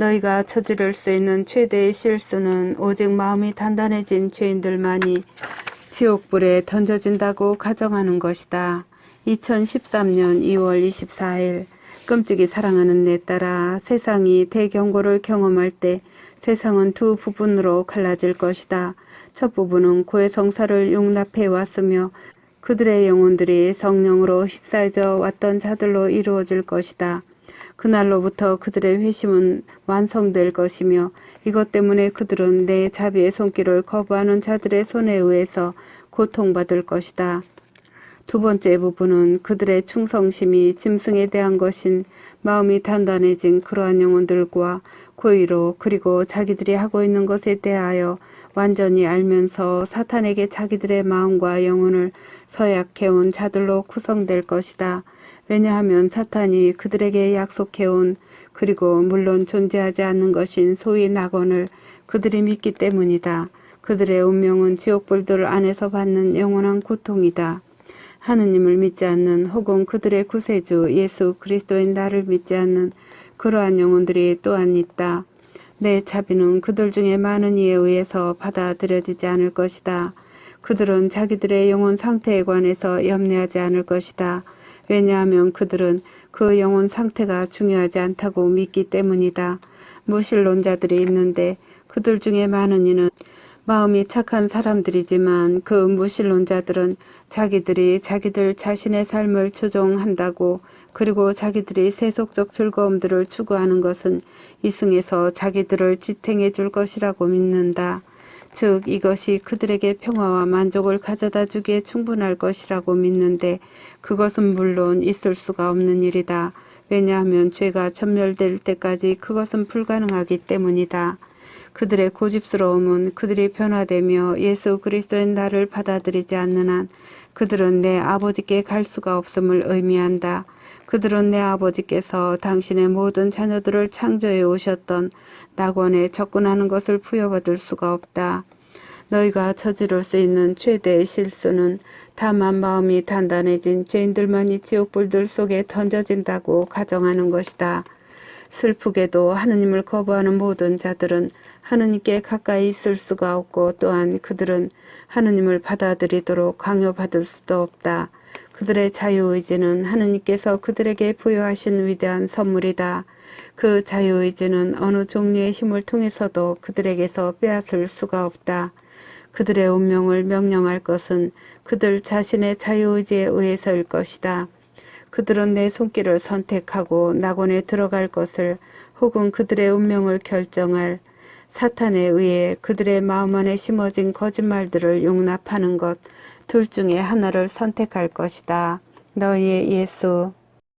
너희가 저지를 수 있는 최대의 실수는 오직 마음이 단단해진 죄인들만이 지옥불에 던져진다고 가정하는 것이다. 2013년 2월 24일 끔찍이 사랑하는 내 딸아 세상이 대경고를 경험할 때 세상은 두 부분으로 갈라질 것이다. 첫 부분은 고의 성사를 용납해 왔으며 그들의 영혼들이 성령으로 휩싸여져 왔던 자들로 이루어질 것이다. 그날로부터 그들의 회심은 완성될 것이며 이것 때문에 그들은 내 자비의 손길을 거부하는 자들의 손에 의해서 고통받을 것이다. 두 번째 부분은 그들의 충성심이 짐승에 대한 것인 마음이 단단해진 그러한 영혼들과 고의로 그리고 자기들이 하고 있는 것에 대하여 완전히 알면서 사탄에게 자기들의 마음과 영혼을 서약해온 자들로 구성될 것이다. 왜냐하면 사탄이 그들에게 약속해온 그리고 물론 존재하지 않는 것인 소위 낙원을 그들이 믿기 때문이다. 그들의 운명은 지옥불들 안에서 받는 영원한 고통이다. 하느님을 믿지 않는 혹은 그들의 구세주 예수 그리스도인 나를 믿지 않는 그러한 영혼들이 또한 있다. 내 자비는 그들 중에 많은 이에 의해서 받아들여지지 않을 것이다. 그들은 자기들의 영혼 상태에 관해서 염려하지 않을 것이다. 왜냐하면 그들은 그 영혼 상태가 중요하지 않다고 믿기 때문이다. 무신론자들이 있는데 그들 중에 많은 이는 마음이 착한 사람들이지만 그 무신론자들은 자기들이 자기들 자신의 삶을 조종한다고 그리고 자기들이 세속적 즐거움들을 추구하는 것은 이승에서 자기들을 지탱해 줄 것이라고 믿는다. 즉 이것이 그들에게 평화와 만족을 가져다 주기에 충분할 것이라고 믿는데 그것은 물론 있을 수가 없는 일이다. 왜냐하면 죄가 전멸될 때까지 그것은 불가능하기 때문이다. 그들의 고집스러움은 그들이 변화되며 예수 그리스도의 나를 받아들이지 않는 한 그들은 내 아버지께 갈 수가 없음을 의미한다. 그들은 내 아버지께서 당신의 모든 자녀들을 창조해 오셨던 낙원에 접근하는 것을 부여받을 수가 없다. 너희가 저지를 수 있는 최대의 실수는 다만 마음이 단단해진 죄인들만이 지옥불들 속에 던져진다고 가정하는 것이다. 슬프게도 하느님을 거부하는 모든 자들은 하느님께 가까이 있을 수가 없고 또한 그들은 하느님을 받아들이도록 강요받을 수도 없다. 그들의 자유의지는 하느님께서 그들에게 부여하신 위대한 선물이다. 그 자유의지는 어느 종류의 힘을 통해서도 그들에게서 빼앗을 수가 없다. 그들의 운명을 명령할 것은 그들 자신의 자유의지에 의해서일 것이다. 그들은 내 손길을 선택하고 낙원에 들어갈 것을 혹은 그들의 운명을 결정할 사탄에 의해 그들의 마음 안에 심어진 거짓말들을 용납하는 것 둘 중에 하나를 선택할 것이다. 너희의 예수